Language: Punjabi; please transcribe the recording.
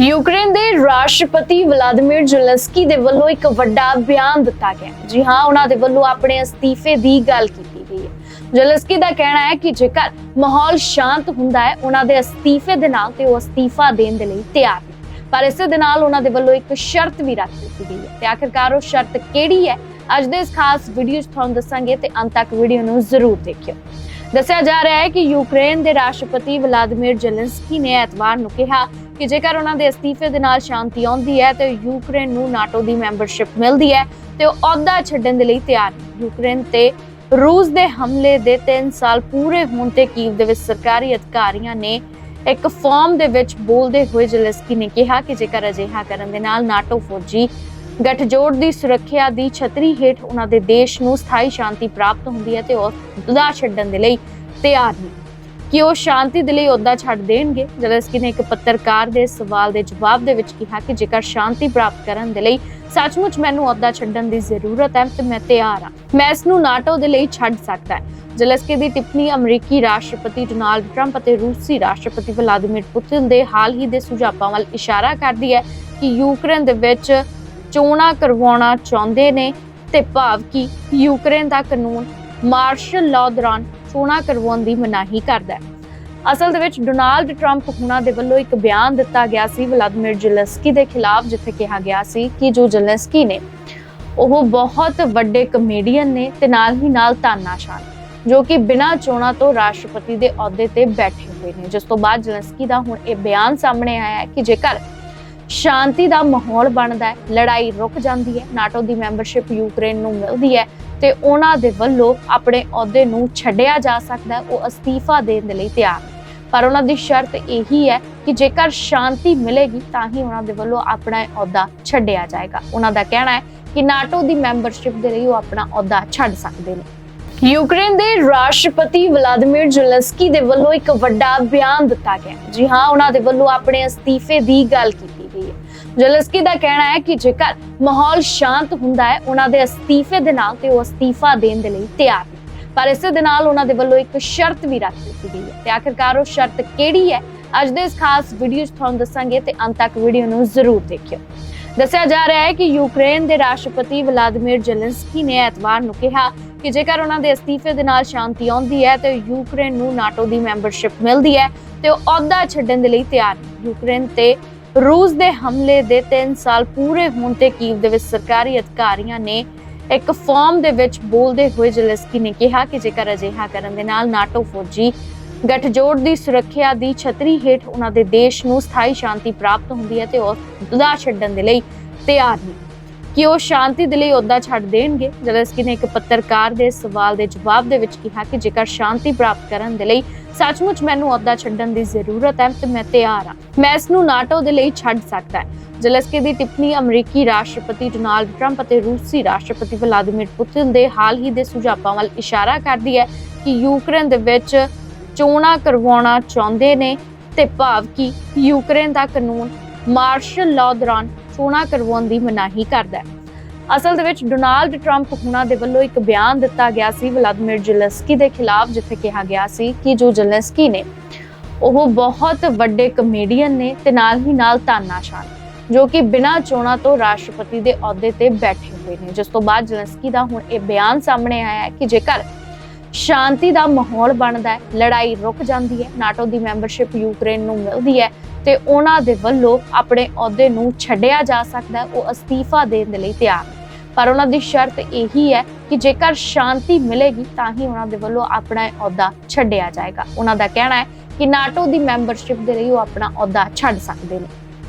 ਯੂਕਰੇਨ ਦੇ ਰਾਸ਼ਟਰਪਤੀ ਵਲਾਦੀਮੀਰ ਜ਼ੈਲੈਂਸਕੀ ਦੇ ਵੱਲੋਂ ਇੱਕ ਵੱਡਾ ਬਿਆਨ ਦਿੱਤਾ ਗਿਆ ਜੀ ਹਾਂ, ਉਹਨਾਂ ਦੇ ਵੱਲੋਂ ਆਪਣੇ ਅਸਤੀਫੇ ਦੀ ਗੱਲ ਕੀਤੀ ਗਈ ਹੈ। ਜ਼ੈਲੈਂਸਕੀ ਦਾ ਕਹਿਣਾ ਹੈ ਕਿ ਜੇਕਰ ਮਾਹੌਲ ਸ਼ਾਂਤ ਹੁੰਦਾ ਹੈ, ਉਹਨਾਂ ਦੇ ਅਸਤੀਫੇ ਦੇ ਨਾਲ ਤੇ ਉਹ ਅਸਤੀਫਾ ਦੇਣ ਦੇ ਲਈ ਤਿਆਰ ਨੇ। ਪਰ ਇਸੇ ਦੇ ਨਾਲ ਉਹਨਾਂ ਦੇ ਵੱਲੋਂ ਇੱਕ ਸ਼ਰਤ ਵੀ ਰੱਖ ਦਿੱਤੀ ਗਈ ਹੈ ਤੇ ਆਖਿਰਕਾਰ ਉਹ ਸ਼ਰਤ ਕਿਹੜੀ ਹੈ, ਅੱਜ ਦੇ ਇਸ ਖਾਸ ਵੀਡੀਓ 'ਚ ਤੁਹਾਨੂੰ ਦੱਸਾਂਗੇ ਤੇ ਅੰਤ ਤੱਕ ਵੀਡੀਓ ਨੂੰ ਜ਼ਰੂਰ ਦੇਖਿਓ। ਦੱਸਿਆ ਜਾ ਰਿਹਾ ਹੈ ਕਿ ਯੂਕਰੇਨ ਦੇ ਰਾਸ਼ਟਰਪਤੀ ਵਲਾਦੀਮੀਰ ਜ਼ੈਲੈਂਸਕੀ ਨੇ ਐਤਵਾਰ ਨੂੰ ਕਿਹਾ ਕਿ ਜੇਕਰ ਉਹਨਾਂ ਦੇ ਅਸਤੀਫੇ ਦੇ ਨਾਲ ਸ਼ਾਂਤੀ ਆਉਂਦੀ ਹੈ ਤੇ ਯੂਕਰੇਨ ਨੂੰ ਨਾਟੋ ਦੀ ਮੈਂਬਰਸ਼ਿਪ ਮਿਲਦੀ ਹੈ ਤੇ ਉਹ ਅਹੁਦਾ ਛੱਡਣ ਦੇ ਲਈ ਤਿਆਰ ਯੂਕਰੇਨ ਤੇ ਰੂਸ ਦੇ ਹਮਲੇ ਦੇ 3 ਸਾਲ ਪੂਰੇ ਹੋਣ ਤੇ ਕੀਵ ਦੇ ਵਿੱਚ ਸਰਕਾਰੀ ਅਧਿਕਾਰੀਆਂ ਨੇ ਇੱਕ ਫਾਰਮ ਦੇ ਵਿੱਚ ਬੋਲਦੇ ਹੋਏ ਜ਼ੈਲੈਂਸਕੀ ਨੇ ਕਿਹਾ ਕਿ ਜੇਕਰ ਅਜਿਹਾ ਕਰਨ ਦੇ ਨਾਲ ਨਾਟੋ ਫੌਜੀ ਗੱਠਜੋੜ ਦੀ ਸੁਰੱਖਿਆ ਦੀ ਛਤਰੀ ਹੇਠ ਉਹਨਾਂ ਦੇ ਦੇਸ਼ ਨੂੰ ਸਥਾਈ ਸ਼ਾਂਤੀ ਪ੍ਰਾਪਤ ਹੁੰਦੀ ਹੈ ਤੇ ਉਹ ਅਹੁਦਾ ਛੱਡਣ ਦੇ ਲਈ ਤਿਆਰ ਨੇ। ਕਿ ਉਹ ਸ਼ਾਂਤੀ ਦੇ ਲਈ ਅਹੁਦਾ ਛੱਡ ਦੇਣਗੇ। ਜਲਸਕੀ ਨੇ ਇੱਕ ਪੱਤਰਕਾਰ ਦੇ ਸਵਾਲ ਦੇ ਜਵਾਬ ਦੇ ਵਿੱਚ ਕਿਹਾ ਕਿ ਜੇਕਰ ਸ਼ਾਂਤੀ ਪ੍ਰਾਪਤ ਕਰਨ ਦੇ ਲਈ ਸੱਚਮੁੱਚ ਮੈਨੂੰ ਅਹੁਦਾ ਛੱਡਣ ਦੀ ਜ਼ਰੂਰਤ ਹੈ, ਤੇ ਮੈਂ ਤਿਆਰ ਹਾਂ। ਮੈਂ ਇਸ ਨੂੰ ਨਾਟੋ ਦੇ ਲਈ ਛੱਡ ਸਕਦਾ ਹੈ। ਜ਼ੈਲੈਂਸਕੀ ਦੀ ਟਿੱਪਣੀ ਅਮਰੀਕੀ ਰਾਸ਼ਟਰਪਤੀ ਡੋਨਾਲਡ ਟਰੰਪ ਅਤੇ ਰੂਸੀ ਰਾਸ਼ਟਰਪਤੀ ਵਲਾਦੀਮੀਰ ਪੁਤਿਨ ਦੇ ਹਾਲ ਹੀ ਦੇ ਸੁਝਾਵਾਂ ਵੱਲ ਇਸ਼ਾਰਾ ਕਰਦੀ ਹੈ ਕਿ ਯੂਕਰੇਨ ਦੇ ਵਿੱਚ ਚੋਣਾਂ ਕਰਵਾਉਣਾ ਚਾਹੁੰਦੇ ਨੇ, ਤੇ ਭਾਵ ਕਿ ਯੂਕਰੇਨ ਦਾ ਕਾਨੂੰਨ ਮਾਰਸ਼ਲ ਲਾਅ ਦੌਰਾਨ ਚੋਣਾਂ ਕਰਵਾਉਣ ਦੀ ਮਨਾਹੀ ਕਰਦਾ ਹੈ। ਅਸਲ ਦੇ ਵਿੱਚ ਡੋਨਾਲਡ ਟਰੰਪ ਹੁਣਾਂ ਦੇ ਵੱਲੋਂ ਇੱਕ ਬਿਆਨ ਦਿੱਤਾ ਗਿਆ ਸੀ, ਵਲਾਦੀਮੀਰ ਜ਼ੈਲੈਂਸਕੀ ਦੇ ਖਿਲਾਫ, ਜਿੱਥੇ ਕਿਹਾ ਗਿਆ ਸੀ ਕਿ ਜੋ ਜ਼ੈਲੈਂਸਕੀ ਨੇ, ਉਹ ਬਹੁਤ ਵੱਡੇ ਕਮੇਡੀਅਨ ਨੇ ਤੇ ਨਾਲ ਹੀ ਨਾਲ ਤਾਨਾਸ਼ਾਨ ਜੋ ਕਿ ਬਿਨਾਂ ਚੋਣਾਂ ਤੋਂ ਰਾਸ਼ਟਰਪਤੀ ਦੇ ਅਹੁਦੇ ਤੇ ਬੈਠੇ ਹੋਏ ਨੇ। ਜਿਸ ਤੋਂ ਬਾਅਦ ਜ਼ੈਲੈਂਸਕੀ ਦਾ ਹੁਣ ਇਹ ਬਿਆਨ ਸਾਹਮਣੇ ਆਇਆ ਹੈ ਕਿ ਜੇਕਰ ਸ਼ਾਂਤੀ ਦਾ ਮਾਹੌਲ ਬਣਦਾ ਹੈ, ਲੜਾਈ ਰੁਕ ਜਾਂਦੀ ਹੈ, ਨਾਟੋ ਦੀ ਮੈਂਬਰਸ਼ਿਪ ਯੂਕਰੇਨ ਨੂੰ ਮਿਲਦੀ ਹੈ ਤੇ ਉਹਨਾਂ ਦੇ ਵੱਲੋਂ ਆਪਣੇ ਅਹੁਦੇ ਨੂੰ ਛੱਡਿਆ ਜਾ ਸਕਦਾ ਹੈ, ਉਹ ਅਸਤੀਫਾ ਦੇਣ ਦੇ ਲਈ ਤਿਆਰ ਪਰ ਉਹਨਾਂ ਦੀ ਸ਼ਰਤ ਇਹੀ ਹੈ ਕਿ ਜੇਕਰ ਸ਼ਾਂਤੀ ਮਿਲੇਗੀ, ਤਾਂ ਹੀ ਉਹਨਾਂ ਦੇ ਵੱਲੋਂ ਆਪਣਾ ਅਹੁਦਾ ਛੱਡਿਆ ਜਾਏਗਾ। ਉਹਨਾਂ ਦਾ ਕਹਿਣਾ ਹੈ ਕਿ ਨਾਟੋ ਦੀ ਮੈਂਬਰਸ਼ਿਪ ਦੇ ਲਈ ਉਹ ਆਪਣਾ ਅਹੁਦਾ ਛੱਡ ਸਕਦੇ ਨੇ। ਯੂਕਰੇਨ ਦੇ ਰਾਸ਼ਟਰਪਤੀ ਵਲਾਦੀਮੀਰ ਜ਼ੈਲੈਂਸਕੀ ਦੇ ਵੱਲੋਂ ਇੱਕ ਵੱਡਾ ਬਿਆਨ ਦਿੱਤਾ ਗਿਆ ਜੀ ਹਾਂ, ਉਹਨਾਂ ਦੇ ਵੱਲੋਂ ਆਪਣੇ ਅਸਤੀਫੇ ਦੀ ਗੱਲ ਕੀਤੀ ਜ਼ੈਲੈਂਸਕੀ ਦਾ ਕਹਿਣਾ ਹੈ ਕਿ ਜੇਕਰ ਮਾਹੌਲ ਸ਼ਾਂਤ ਹੁੰਦਾ ਹੈ, ਉਹਨਾਂ ਦੇ ਅਸਤੀਫੇ ਦੇ ਨਾਲ ਤੇ ਉਹ ਅਸਤੀਫਾ ਦੇਣ ਦੇ ਲਈ ਤਿਆਰ ਨੇ। ਪਰ ਇਸੇ ਦੇ ਨਾਲ ਉਹਨਾਂ ਦੇ ਵੱਲੋਂ ਇੱਕ ਸ਼ਰਤ ਵੀ ਰੱਖ ਦਿੱਤੀ ਗਈ ਹੈ ਤੇ ਆਖਿਰਕਾਰ ਉਹ ਸ਼ਰਤ ਕਿਹੜੀ ਹੈ, ਅੱਜ ਦੇ ਇਸ ਖਾਸ ਵੀਡੀਓ 'ਚ ਤੁਹਾਨੂੰ ਦੱਸਾਂਗੇ ਤੇ ਅੰਤ ਤੱਕ ਵੀਡੀਓ ਨੂੰ ਜ਼ਰੂਰ ਦੇਖਿਓ। ਦੱਸਿਆ ਜਾ ਰਿਹਾ ਹੈ ਕਿ ਯੂਕਰੇਨ ਦੇ ਰਾਸ਼ਟਰਪਤੀ ਵਲਾਦੀਮੀਰ ਜ਼ੈਲੈਂਸਕੀ ਨੇ ਐਤਵਾਰ ਨੂੰ ਕਿਹਾ ਕਿ ਜੇਕਰ ਉਹਨਾਂ ਦੇ ਅਸਤੀਫੇ ਦੇ ਨਾਲ ਸ਼ਾਂਤੀ ਆਉਂਦੀ ਹੈ ਤੇ ਯੂਕਰੇਨ ਨੂੰ ਨਾਟੋ ਦੀ ਮੈਂਬਰਸ਼ਿਪ ਮਿਲਦੀ ਹੈ ਤੇ ਉਹ ਅਹੁਦਾ ਛੱਡਣ ਦੇ ਲਈ ਤਿਆਰ ਯੂਕਰੇਨ ਤੇ ਰੂਸ ਦੇ ਹਮਲੇ ਦੇ 3 ਸਾਲ ਪੂਰੇ ਹੋਣ ਤੇ ਕੀਵ ਦੇ ਵਿੱਚ ਸਰਕਾਰੀ ਅਧਿਕਾਰੀਆਂ ਨੇ ਇੱਕ ਫਾਰਮ ਦੇ ਵਿੱਚ ਬੋਲਦੇ ਹੋਏ ਜ਼ੈਲੈਂਸਕੀ ਨੇ ਕਿਹਾ ਕਿ ਜੇਕਰ ਅਜਿਹਾ ਕਰਨ ਦੇ ਨਾਲ ਨਾਟੋ ਫੌਜੀ ਗੱਠਜੋੜ ਦੀ ਸੁਰੱਖਿਆ ਦੀ ਛਤਰੀ ਹੇਠ ਉਹਨਾਂ ਦੇ ਦੇਸ਼ ਨੂੰ ਸਥਾਈ ਸ਼ਾਂਤੀ ਪ੍ਰਾਪਤ ਹੁੰਦੀ ਹੈ ਤੇ ਉਹ ਅਹੁਦਾ ਛੱਡਣ ਦੇ ਲਈ ਤਿਆਰ ਨੇ। ਕਿ ਉਹ ਸ਼ਾਂਤੀ ਦੇ ਲਈ ਅਹੁਦਾ ਛੱਡ ਦੇਣਗੇ। ਜਲਸਕੀ ਨੇ ਇੱਕ ਪੱਤਰਕਾਰ ਦੇ ਸਵਾਲ ਦੇ ਜਵਾਬ ਦੇ ਵਿੱਚ ਕਿਹਾ ਕਿ ਜੇਕਰ ਸ਼ਾਂਤੀ ਪ੍ਰਾਪਤ ਕਰਨ ਦੇ ਲਈ ਸੱਚਮੁੱਚ ਮੈਨੂੰ ਅਹੁਦਾ ਛੱਡਣ ਦੀ ਜ਼ਰੂਰਤ ਹੈ, ਤੇ ਮੈਂ ਤਿਆਰ ਹਾਂ। ਮੈਂ ਇਸ ਨੂੰ ਨਾਟੋ ਦੇ ਲਈ ਛੱਡ ਸਕਦਾ ਹੈ। ਜ਼ੈਲੈਂਸਕੀ ਦੀ ਟਿੱਪਣੀ ਅਮਰੀਕੀ ਰਾਸ਼ਟਰਪਤੀ ਡੋਨਾਲਡ ਟਰੰਪ ਅਤੇ ਰੂਸੀ ਰਾਸ਼ਟਰਪਤੀ ਵਲਾਦੀਮੀਰ ਪੁਤਿਨ ਦੇ ਹਾਲ ਹੀ ਦੇ ਸੁਝਾਵਾਂ ਵੱਲ ਇਸ਼ਾਰਾ ਕਰਦੀ ਹੈ ਕਿ ਯੂਕਰੇਨ ਦੇ ਵਿੱਚ ਚੋਣਾਂ ਕਰਵਾਉਣਾ ਚਾਹੁੰਦੇ ਨੇ ਤੇ ਭਾਵ ਕਿ ਯੂਕਰੇਨ ਦਾ ਕਾਨੂੰਨ ਮਾਰਸ਼ਲ ਲਾਅ ਦੌਰਾਨ ਚੋਣਾਂ ਕਰਵਾਉਣ ਦੀ ਮਨਾਹੀ ਕਰਦਾ ਹੈ। ਅਸਲ ਦੇ ਵਿੱਚ ਡੋਨਾਲਡ ਟਰੰਪ ਹੁਣਾਂ ਦੇ ਵੱਲੋਂ ਇੱਕ ਬਿਆਨ ਦਿੱਤਾ ਗਿਆ ਸੀ ਵਲਾਦੀਮੀਰ ਜ਼ੈਲੈਂਸਕੀ ਦੇ ਖਿਲਾਫ, ਜਿੱਥੇ ਕਿਹਾ ਗਿਆ ਸੀ ਕਿ ਜੋ ਜ਼ੈਲੈਂਸਕੀ ਨੇ, ਉਹ ਬਹੁਤ ਵੱਡੇ ਕਮੇਡੀਅਨ ਨੇ ਤੇ ਨਾਲ ਹੀ ਨਾਲ ਤਾਨਾਸ਼ਾਨ ਜੋ ਕਿ ਬਿਨਾਂ ਚੋਣਾਂ ਤੋਂ ਰਾਸ਼ਟਰਪਤੀ ਦੇ ਅਹੁਦੇ ਤੇ ਬੈਠੇ ਹੋਏ ਨੇ। ਜਿਸ ਤੋਂ ਬਾਅਦ ਜ਼ੈਲੈਂਸਕੀ ਦਾ ਹੁਣ ਇਹ ਬਿਆਨ ਸਾਹਮਣੇ ਆਇਆ ਹੈ ਕਿ ਜੇਕਰ ਸ਼ਾਂਤੀ ਦਾ ਮਾਹੌਲ ਬਣਦਾ ਹੈ, ਲੜਾਈ ਰੁਕ ਜਾਂਦੀ ਹੈ, ਨਾਟੋ ਦੀ ਮੈਂਬਰਸ਼ਿਪ ਯੂਕਰੇਨ ਨੂੰ ਮਿਲਦੀ ਹੈ ਤੇ ਉਹਨਾਂ ਦੇ ਵੱਲੋਂ ਆਪਣੇ ਅਹੁਦੇ ਨੂੰ ਛੱਡਿਆ ਜਾ ਸਕਦਾ ਉਹ ਅਸਤੀਫਾ ਦੇਣ ਦੇ ਲਈ ਤਿਆਰ ਪਰ ਉਹਨਾਂ ਦੀ ਸ਼ਰਤ ਇਹੀ ਹੈ ਕਿ ਜੇਕਰ ਸ਼ਾਂਤੀ ਮਿਲੇਗੀ ਤਾਂ ਹੀ ਉਹਨਾਂ ਦੇ ਵੱਲੋਂ ਆਪਣਾ ਅਹੁਦਾ ਛੱਡਿਆ ਜਾਏਗਾ। ਉਹਨਾਂ ਦਾ ਕਹਿਣਾ ਹੈ ਕਿ ਨਾਟੋ ਦੀ ਮੈਂਬਰਸ਼ਿਪ ਦੇ ਲਈ ਉਹ ਆਪਣਾ ਅਹੁਦਾ ਛੱਡ ਸਕਦੇ ਨੇ।